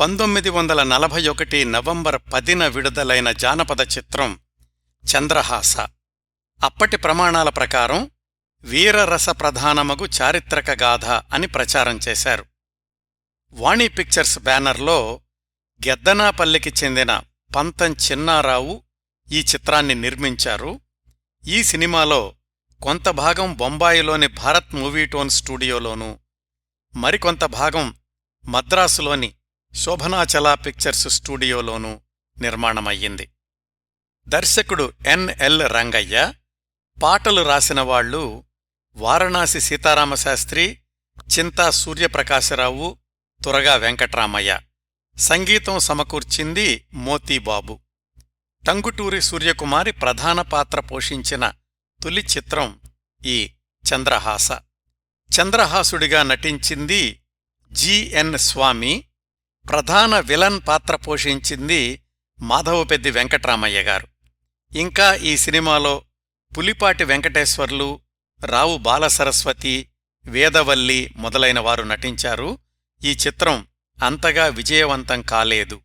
పంతొమ్మిది వందల నలభై ఒకటి నవంబర్ పదిన విడుదలైన జానపద చిత్రం చంద్రహాస. అప్పటి ప్రమాణాల ప్రకారం వీరరస ప్రధానమగు చారిత్రక గాథ అని ప్రచారం చేశారు. వాణి పిక్చర్స్ బ్యానర్లో గెద్దనాపల్లికి చెందిన పంతం చిన్నారావు ఈ చిత్రాన్ని నిర్మించారు. ఈ సినిమాలో కొంత భాగం బొంబాయిలోని భారత్ మూవీటోన్ స్టూడియోలోనూ మరికొంత భాగం మద్రాసులోని శోభనాచల పిక్చర్స్ స్టూడియోలోనూ నిర్మాణమయ్యింది. దర్శకుడు ఎన్ఎల్ రంగయ్య పాటలు రాసినవాళ్ళు వారణాసి సీతారామశాస్త్రి చింతా సూర్యప్రకాశరావు తురగా వెంకట్రామయ్య. సంగీతం సమకూర్చింది మోతీబాబు. టంగుటూరి సూర్యకుమారి ప్రధాన పాత్ర పోషించిన తొలి చిత్రం ఈ చంద్రహాస. చంద్రహాసుడిగా నటించింది జిఎన్ స్వామి ప్రధాన విలన్ పాత్ర పోషించింది మాధవపెద్ది వెంకట్రామయ్య గారు ఇంకా ఈ సినిమాలో పులిపాటి వెంకటేశ్వర్లు రావు బాలసరస్వతి వేదవల్లి మొదలైన వారు నటించారు. ఈ చిత్రం అంతగా విజయవంతం కాలేదు.